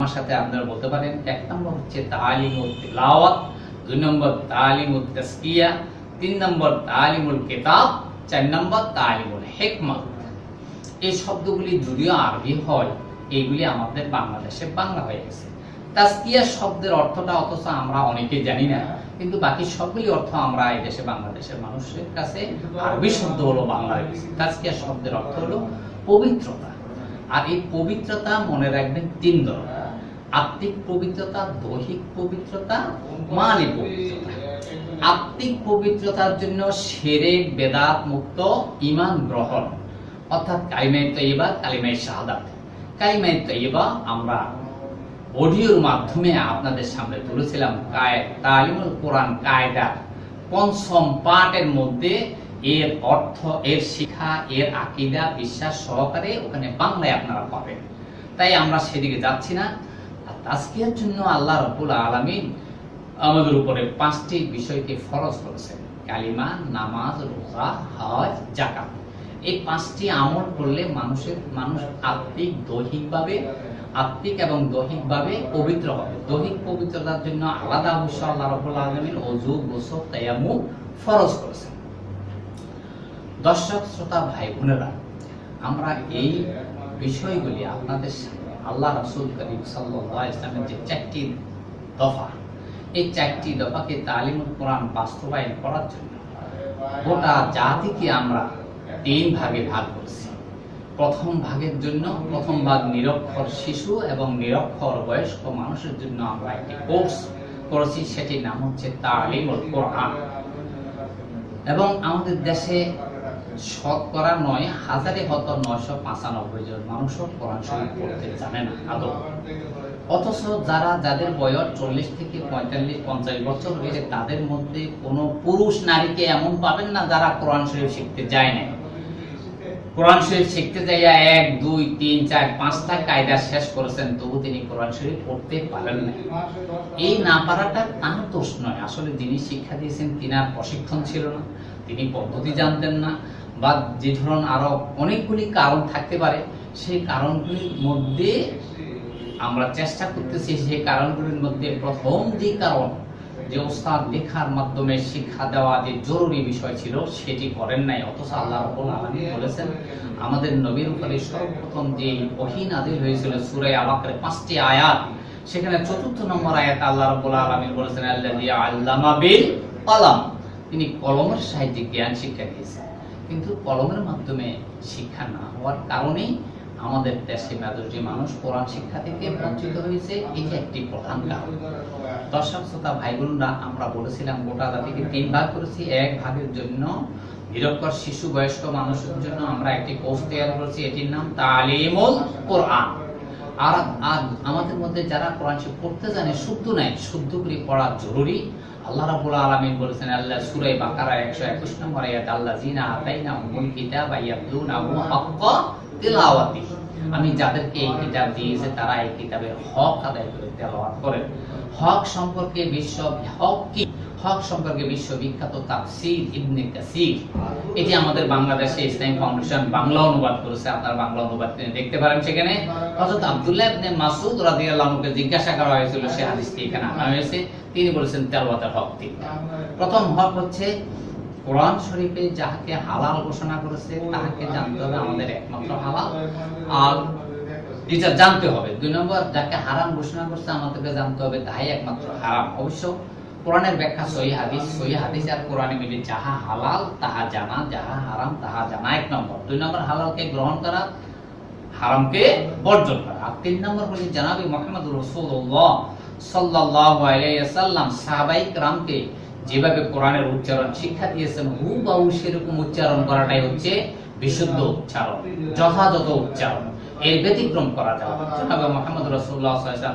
আমার সাথে আপনারা বলতে পারেন, এক নম্বর হচ্ছে তালিমুল তিলাওয়াত, দুই নম্বর তালিমুল তাসকিয়া তিন নম্বর তালিমুল কিতাব, চার নম্বর তালিমুল এই শব্দগুলি যদিও আরবি হয়, এইগুলি আমাদের বাংলাদেশে বাংলা হয়ে গেছে। তাসকিয়া শব্দের অর্থটা অথচ আমরা অনেকে জানি না, কিন্তু বাকি সবগুলি অর্থ আমরা এই দেশে বাংলাদেশের মানুষের কাছে আরবি শব্দ হলো বাংলা গেছে শব্দের অর্থ হলো পবিত্রতা। আর এই পবিত্রতা মনে রাখবেন তিন ধরনের। আত্মিক পবিত্রতা, দৈহিক পবিত্রতা মানি পবিত্রতা। আত্মিক পবিত্রতার জন্য সেরে, বেদাত মুক্ত, ইমান গ্রহণ। অর্থাৎ কালিমাই তৈবা কালিমাই শাহাদাত। কালিমাই তৈবা আমরা অডিওর মাধ্যমে আপনাদের সামনে তুলেছিলাম তালিমুল কোরআন কায়দা। পঞ্চম পাঠের মধ্যে এর অর্থ, এর শিক্ষা, এর আকিদা, বিশ্বাস সহকারে ওখানে বাংলায় আপনারা পাবেন। তাই আমরা সেদিকে যাচ্ছি না। তাজকিয়ার জন্য আল্লাহ রবুল আলমিন আমাদের উপরে পাঁচটি বিষয়কে ফরজ করেছেন। কালিমা, নামাজ, রোজা, হজ জাকাত এই পাঁচটি আমল করলে মানুষের, মানুষ আত্মিক, দৈহিকভাবে, আত্মিক এবং দৈহিকভাবে পবিত্র হবে। দৈহিক পবিত্রতার জন্য আলাদা অবশ্য আল্লাহ রবুল আলমিন অজু গোসল তায়ামু ফরজ করেছেন। দর্শক, শ্রোতা ভাই বোনেরা আমরা এই বিষয়গুলি আপনাদের সামনে আল্লাহ রসুল করিম সাল্লাহ ইসলামের যে চারটি দফা, এই চারটি দফাকে তালিমুল কোরআন বাস্তবায়ন করার জন্য গোটা জাতিকে আমরা তিন ভাগে ভাগ করেছি। প্রথম ভাগের জন্য প্রথম ভাগ নিরক্ষর শিশু এবং নিরক্ষর বয়স্ক মানুষের জন্য আমরা একটি কোর্স করেছি, সেটির নাম হচ্ছে তালিমুল কোরআন। এবং আমাদের দেশে শতকরা নয়, হাজারে হত নয়শো পঁচানব্বই জন কোরআন শরীফ পড়তে জানে না, আদৌ। অথচ যারা, যাদের বয়স চল্লিশ থেকে পঁয়তাল্লিশ, পঞ্চাশ বছর হয়েছে, তাদের মধ্যে কোনো পুরুষ নারীকে এমন পাবেন না যারা কোরআন শরীফ শিখতে যায় না কোরআন শরীফ শিখতে যাইয়া এক, দুই, তিন, চার, পাঁচটা কায়দা শেষ করেছেন, তবু তিনি কোরআন শরীফ পড়তে পারেন না এই না পারাটা তার দোষ নয়। আসলে যিনি শিক্ষা দিয়েছেন, তিনার প্রশিক্ষণ ছিল না। তিনি পদ্ধতি জানতেন না, বা যে ধরুন আরও অনেকগুলি কারণ থাকতে পারে, সেই কারণগুলির মধ্যে আমরা চেষ্টা করতেছি সেই কারণগুলির মধ্যে প্রথম যে কারণ, যে ওস্তাদ লেখার মাধ্যমে শিক্ষা দেওয়া যে জরুরি বিষয় ছিল, সেটি করেন নাই। অথচ আল্লাহ রাব্বুল আলামিন বলেছেন, আমাদের নবীর উপরে সর্বপ্রথম যে ওহী নাযিল হয়েছিল সূরা আবাকের পাঁচটি আয়াত, সেখানে চতুর্থ নম্বর আয়াত আল্লাহ রাব্বুল আলামিন বলেছেন আল্লাহ আল্লামা বিল কলম। তিনি কলমের সাহায্যে জ্ঞান শিক্ষা দিয়েছেন। কিন্তু কলমের মাধ্যমে শিক্ষা না হওয়ার কারণেই আমাদের দেশে মেজরিটি মানুষ কোরআন শিক্ষা থেকে বঞ্চিত হয়েছে। এটি একটি প্রধান কারণ। দর্শক শ্রোতা ভাই বোনরা আমরা বলেছিলাম গোটা জাতিকে তিন ভাগ করেছি। এক ভাগের জন্য নিরক্ষর শিশু বয়স্ক মানুষের জন্য আমরা একটি কোর্স তৈরি করেছি। এটির নাম তালিমুল কোরআন। আর আমাদের মধ্যে যারা কোরআন শিখ পড়তে জানে, শুদ্ধ নাই, শুদ্ধ করে পড়া জরুরি। আল্লাহ রাব্বুল আলামিন বলেছেন, আল্লাহ সূরা বাকারা 121 নম্বর আয়াত, আল্লাহ জিনা আতাইনা উমুল কিতাবা ইয়াতলুনাহু হাক্কা তিলাওয়াতি। আমি যাদেরকে এই কিতাব দিয়েছি, তারা এই কিতাবের হক আদায় করে তেলাওয়াত করেন। হক সম্পর্কে বিশ্ব, হক কি? হক সম্পর্কে বিশ্ববিখ্যাত তাফসীর ইবনে কাসির। এটি আমাদের বাংলাদেশে ইসলামিক ফাউন্ডেশন বাংলা অনুবাদ করেছে। আপনার বাংলা অনুবাদ তিনি দেখতে পারেন সেখানে। হযরত আব্দুল্লাহ ইবনে মাসউদ রাদিয়াল্লাহু আনহুকে জিজ্ঞাসা করা হয়েছিল, সে হাদিসটি এখানে আনা হয়েছে। তিনি বলেছেন তেলাওয়াতের হক ঠিক প্রথম হক হচ্ছে, কোরআন শরীফে যাহাকে হালাল ঘোষণা করেছে, তাহাকে জানতে হবে আমাদের একমাত্র হালাল। আর এটা জানতে হবে। দুই নম্বর, যাকে হারাম ঘোষণা করছে, আমাদেরকে জানতে হবে তাহাই একমাত্র হারাম। অবশ্য কোরআনের ব্যাখ্যা সহি হাদিস সহি হাদিস আর কোরআনে মিলে যাহা হালাল, তাহা জানা, যাহা হারাম, তাহা জানা এক নম্বর। দুই নম্বর, হালালকে গ্রহণ করা, হারামকে বর্জন করা। আর তিন নম্বর হচ্ছে, জানাবি মোহাম্মদ রসুল্লাহ যেভাবে কোরআনের উচ্চারণ শিক্ষা দিয়েছেন হু সেরকম উচ্চারণ করাটাই হচ্ছে বিশুদ্ধ উচ্চারণ, যথাযথ উচ্চারণ। এর ব্যতিক্রম করা যাবে মোহাম্মদ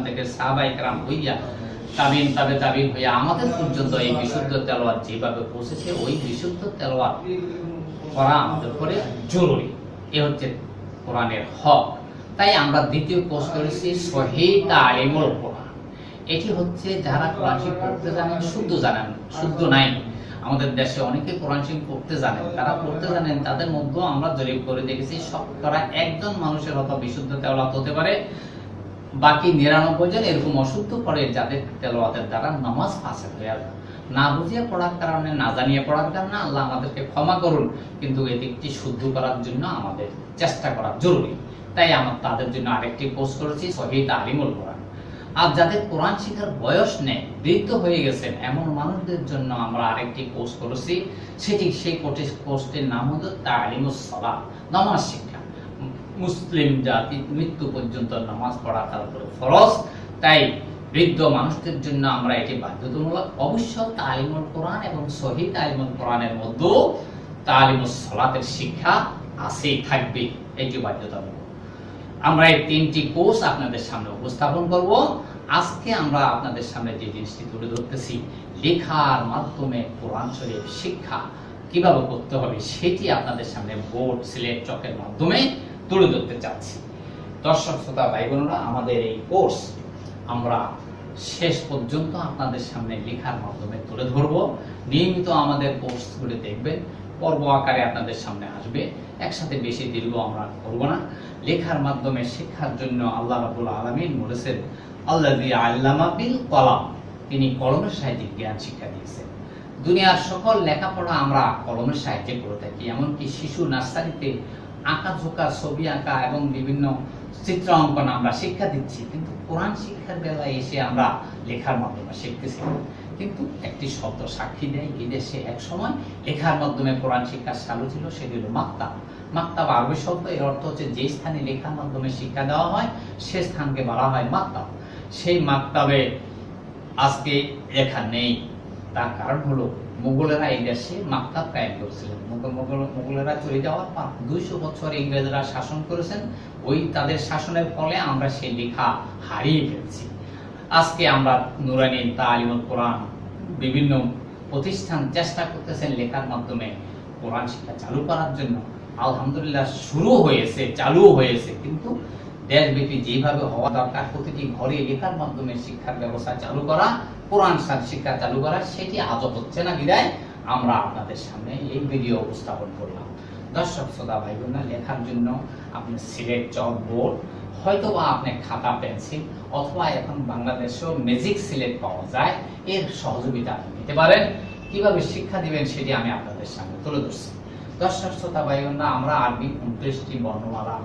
থেকে হইয়া আমাদের পর্যন্ত এই বিশুদ্ধ তেলোয়ার যেভাবে পৌঁছেছে, ওই বিশুদ্ধ তেলোয়ার করা আমাদের করে জরুরি। এ হচ্ছে কোরআনের হক। তাই আমরা দ্বিতীয় কোর্স করেছি শহীদ আলিমুল কোরআন। এটি হচ্ছে যারা কোরআন শরীফ পড়তে জানেন, শুদ্ধ জানেন, শুদ্ধ নাই। আমাদের দেশে অনেকে কোরআন শরীফ পড়তে জানেন। তারা পড়তে জানেন, তাদের মধ্যেও আমরা জরিপ করে দেখেছি, শতকরা একজন মানুষের হয়তো বিশুদ্ধ তেলাওয়াত হতে পারে, বাকি নিরানব্বই জন এরকম অশুদ্ধ পড়ে যাদের তেলাওয়াতের দ্বারা নামাজ ফাঁসে হয়ে যায় না বুঝিয়ে পড়ার কারণে, না জানিয়ে পড়ার কারণে আল্লাহ আমাদেরকে ক্ষমা করুন, কিন্তু এদিকটি শুদ্ধ করার জন্য আমাদের চেষ্টা করা জরুরি। তাই আমার তাদের জন্য আরেকটি পোস্ট করেছি শহীদ আলিমুল কোরআন। আর যাদের কোরআন শিখার বয়স নেই, বৃদ্ধ হয়ে গেছেন, এমন মানুষদের জন্য আমরা আরেকটি কোর্স করেছি। সেটি সেই কোর্সটির নাম হলো তালিমুস সালাহ নামাজ শিক্ষা। মুসলিম জাতি মৃত্যু পর্যন্ত নামাজ পড়া তার উপরে ফরজ। তাই বৃদ্ধ মানুষদের জন্য আমরা এটি বাধ্যতামূলক। অবশ্য তালিমুল কোরআন এবং শহীদ তালিমুল কোরআনের মধ্যেও তালিমুস সালাতের শিক্ষা আছেই থাকবে এটি বাধ্যতামূলক। আমরা এই তিনটি কোর্স আপনাদের সামনে উপস্থাপন করব। আজকে আমরা আপনাদের সামনে যে জিনিসটি তুলে ধরতেছি, লেখার মাধ্যমে কোরআন শরীফ শিক্ষা কীভাবে করতে হবে সেটি আপনাদের সামনে বোর্ড, সিলেট চকের মাধ্যমে তুলে ধরতে চাচ্ছি। দর্শক, শ্রোতা ভাই বোনেরা আমাদের এই কোর্স আমরা শেষ পর্যন্ত আপনাদের সামনে লেখার মাধ্যমে তুলে ধরব। নিয়মিত আমাদের কোর্সগুলি দেখবেন পর্ব আকারে আপনাদের সামনে আসবে। একসাথে বেশি দীর্ঘ আমরা করব না। লেখার মাধ্যমে শিক্ষার জন্য আল্লাহ রাবুল আলমিন বলেছেন আল্লাহ আল্লামা বিল কলাম তিনি কলমের সাহিত্যিক জ্ঞান শিক্ষা দিয়েছেন। দুনিয়ার সকল লেখাপড়া আমরা কলমের সাহায্যে করে থাকি, এমনকি শিশু নার্সারিতে আঁকা, ঝোঁকা, ছবি আঁকা এবং বিভিন্ন চিত্র অঙ্কন আমরা শিক্ষা দিচ্ছি, কিন্তু কোরআন শিক্ষার বেলায় এসে আমরা লেখার মাধ্যমে শিখতেছি। কিন্তু একটি শব্দ সাক্ষী দেয় এই দেশে এক সময় লেখার মাধ্যমে কোরআন শিক্ষা চালু ছিল সেটি হলো মাক্তাব। মাক্তাব আরবি শব্দ, এর অর্থ হচ্ছে যে স্থানে লেখার মাধ্যমে শিক্ষা দেওয়া হয়, সে স্থানকে বলা হয় মাক্তাব। সেই মাক্তাবে আজকে লেখা নেই। তার কারণ হলো, মুঘলেরা এই দেশে মাক্তাব কায়েম করেছিলেন মুঘল মুঘল, মুঘলেরা চলে যাওয়ার পর দুইশো বছর ইংরেজরা শাসন করেছেন। ওই তাদের শাসনের ফলে আমরা সেই লেখা হারিয়ে ফেলছি। আজকে আমরা নুরানি তালিমুল কোরআন বিভিন্ন প্রতিষ্ঠান চেষ্টা করতেছেন লেখার মাধ্যমে কোরআন শিক্ষা চালু করার জন্য। আলহামদুলিল্লাহ শুরু হয়েছে, চালু হয়েছে। কিন্তু দেশব্যাপী যেভাবে হওয়া দরকার, প্রতিটি ঘরে লেখার মাধ্যমে শিক্ষার ব্যবস্থা চালু করা, কোরআন শিক্ষা চালু করা, সেটি আজও হচ্ছে না বিদায়। আমরা আপনাদের সামনে এই ভিডিও উপস্থাপন করলাম। দর্শক, শ্রোতা ভাই বোনরা লেখার জন্য আপনি সিলেট চক বোর্ড হয়তো বা আপনি খাতা, পেন্সিল অথবা এখন বাংলাদেশেও ম্যাজিক সিলেট পাওয়া যায়। এর সহযোগিতা আপনি নিতে পারেন। কীভাবে শিক্ষা দিবেন সেটি আমি আপনাদের সামনে তুলে ধরছি। দর্শক, শ্রোতা ভাই বোনরা আমরা আরবি উনত্রিশটি বর্ণমালা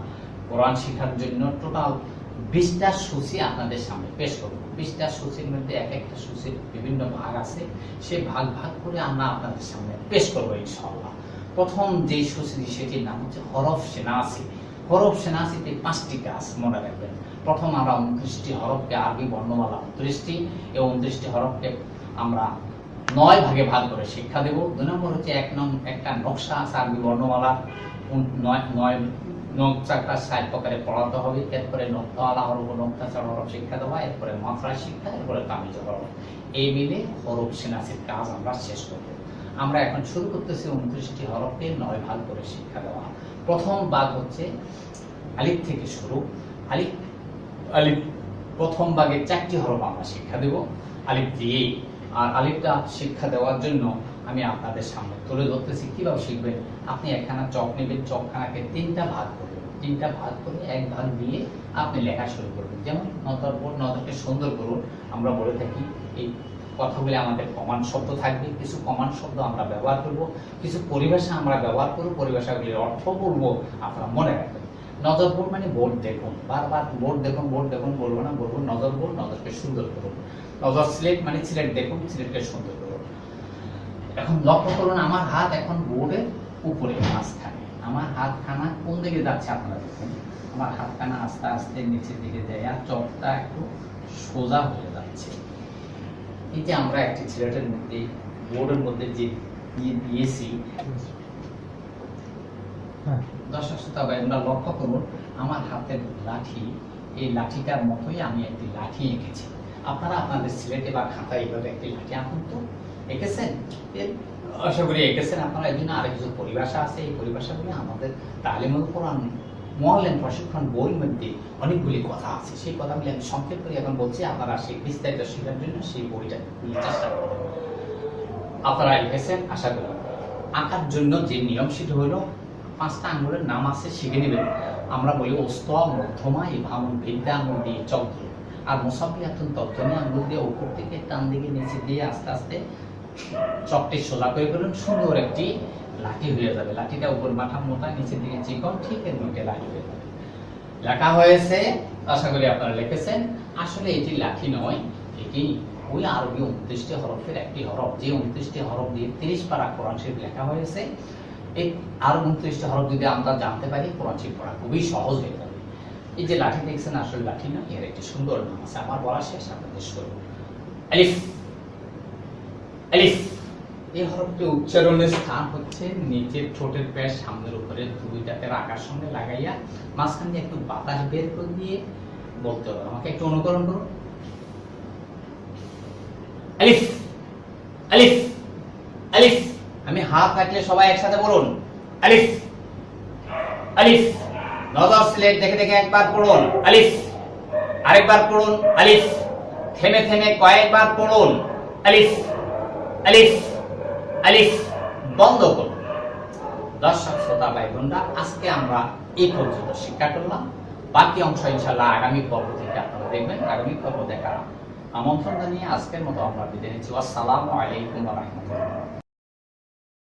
কোরআন শেখার জন্য টোটাল বিশটা সূচি আপনাদের সামনে পেশ করব। বিশটা সূচির মধ্যে এক একটা সূচির বিভিন্ন ভাগ আছে। সেই ভাগ ভাগ করে আমরা আপনাদের সামনে পেশ করব ইনশাআল্লাহ। প্রথম যে সূচি সেটির নাম হচ্ছে হরফ সেনাসি হরফ সেনাসিতে পাঁচটি কাজ মনে রাখবেন। প্রথম আমরা উনত্রিশটি হরফকে আরবি বর্ণমালা উনত্রিশটি, এই উনত্রিশটি হরফকে আমরা নয় ভাগে ভাগ করে শিক্ষা দেব। দুই নম্বর হচ্ছে এক নং, একটা নকশা আছে আরবি বর্ণমালা। নয় নয় নকশাটা সাইড প্রকারে পড়াতে হবে। এরপরে নক্তাওয়ালা হরফ ও নক্তা হরফ শিক্ষা দেওয়া, এরপরে মাত্রা শিক্ষা, এরপরে তামিজ হরফ। এই মিলে হরফ সেনাসির কাজ আমরা শেষ করব। আমরা এখন শুরু করতেছি উনত্রিশটি হরফকে নয় ভাগ করে শিক্ষা দেওয়া। প্রথম ভাগ হচ্ছে আলিফ থেকে শুরু। আলিফ আলিফ, প্রথম ভাগে চারটি হরফ আমরা শিক্ষা দেব। আলিফ দিয়েই। আর আলিফটা শিক্ষা দেওয়ার জন্য আমি আপনাদের সামনে তুলে ধরতেছি। কীভাবে শিখবেন? আপনি একখানা চক নেবেন চকখানাকে তিনটা ভাগ করবেন তিনটা ভাগ করে এক ভাগ দিয়ে আপনি লেখা শুরু করবেন। যেমন নতর নতরকে সুন্দর করুন। আমরা বলে থাকি, এই কথাগুলি আমাদের কমান শব্দ থাকবে। কিছু কমান শব্দ আমরা ব্যবহার করব, কিছু পরিভাষা আমরা ব্যবহার করব। পরিভাষাগুলির অর্থ বলব আপনারা মনে রাখবেন। নজর বোর্ড মানে বোর্ড দেখুন। বারবার বোর্ড দেখুন বোর্ড দেখুন, বলব না, বলব নজর বোর্ড নজরকে সুন্দর করুন। নজর সিলেট মানে সিলেট দেখুন সিলেটকে সুন্দর করুন। এখন লক্ষ্য করুন, আমার হাত এখন বোর্ডের উপরে, মাঝখানে। আমার হাতখানা কোন দিকে যাচ্ছে আপনারা দেখুন। আমার হাতখানা আস্তে আস্তে নিচের দিকে যায় আর চোখটা একটু সোজা হয়ে যাচ্ছে। এই যে আমরা একটি সিলেটের মধ্যে বোর্ডের মধ্যে যে দিয়ে দিয়েছি হ্যাঁ। দর্শক শ্রোতা ভাই আমরা লক্ষ্য করুন আমার হাতের লাঠি এই লাঠিটার মতোই আমি একটি লাঠি এঁকেছি। আপনারা আপনাদের সিলেটে বা খাতায় এইভাবে একটি লাঠি আঁকুন তো। এঁকেছেন? আশা করি এঁকেছেন আপনারা। এই জন্য আরেক কিছু পরিভাষা আছে। এই পরিভাষাগুলি আমাদের তালিমুল কোরআন মহলেন প্রশিক্ষণ বইয়ের মধ্যে অনেকগুলি কথা আছে। সেই কথাগুলি আমি সংক্ষেপ করে এখন বলছি। আপনারা সেই বিস্তারিত শেখার জন্য সেই বইটা চেষ্টা করবেন। আপনারা লিখেছেন, আশা করি। আঁকার জন্য যে নিয়ম সেটা হলো পাঁচটা আঙ্গুলের নাম আছে, শিখে নেবেন। আমরা বলি ওস্তম মধ্যমা ইভামুন বিদ্যা, আঙুল দিয়ে চক দিয়ে। আর মুসাফিয়াতুন তর্জনী আঙুল দিয়ে উপর থেকে টান দিকে নিচে দিয়ে আস্তে আস্তে চকটি সোজা করে ফেলুন। সুন্দর একটি লাঠি হয়ে যাবে। লাঠিটা উপর মাথা মোটা, নিচের দিকে চিকন, ঠিক এর মধ্যে লাঠি হয়ে যাবে। লেখা হয়েছে, আশা করি আপনারা লিখেছেন, আসলে এটি লাঠি নয়, এটি ওই আরবি উনত্রিশটি হরফের একটি হরফ। যে উনত্রিশটি হরফ দিয়ে তিরিশ পারা কোরআন শরীফ লেখা হয়েছে, এই আরও উনত্রিশটি হরফ যদি আমরা জানতে পারি, কোরআন শরীফ পড়া খুবই সহজ হয়ে যাবে। এই যে লাঠি দেখছেন, আসলে লাঠি না, এর একটি সুন্দর নাম আছে। আমার বলা শেষ, আপনাদের শুরু। আলিফ। এই হরফটি উচ্চারণের স্থান হচ্ছে নিচের ঠোঁটের পেশ সামনের উপরে সঙ্গে লাগাইয়া মাঝখান দিয়ে একটু বাতাস বের করে দিয়ে বলতে হবে। আমাকে একটু অনুকরণ করুন আলিফ আলিফ আলিফ। আমি হাত রাখলে সবাই একসাথে বলুন। আলিফ আলিফ। নজর স্লেট দেখে দেখে একবার পড়ুন। আলিফ, আরেকবার পড়ুন। আলিফ, থেমে থেমে কয়েকবার পড়ুন। আলিফ আলিফ। আলিফ, বন্ধ করুন দর্শক, শ্রোতা ভাই বোনরা আজকে আমরা এই পর্যন্ত শিক্ষা করলাম। বাকি অংশ ইনশাল্লাহ আগামী পর্ব থেকে আপনারা দেখবেন। আগামী পর্ব দেখার আমন্ত্রণ জানিয়ে আজকের মতো আমরা বিদায় নিচ্ছি। আসসালামু আলাইকুম রহমতুল্লাহ।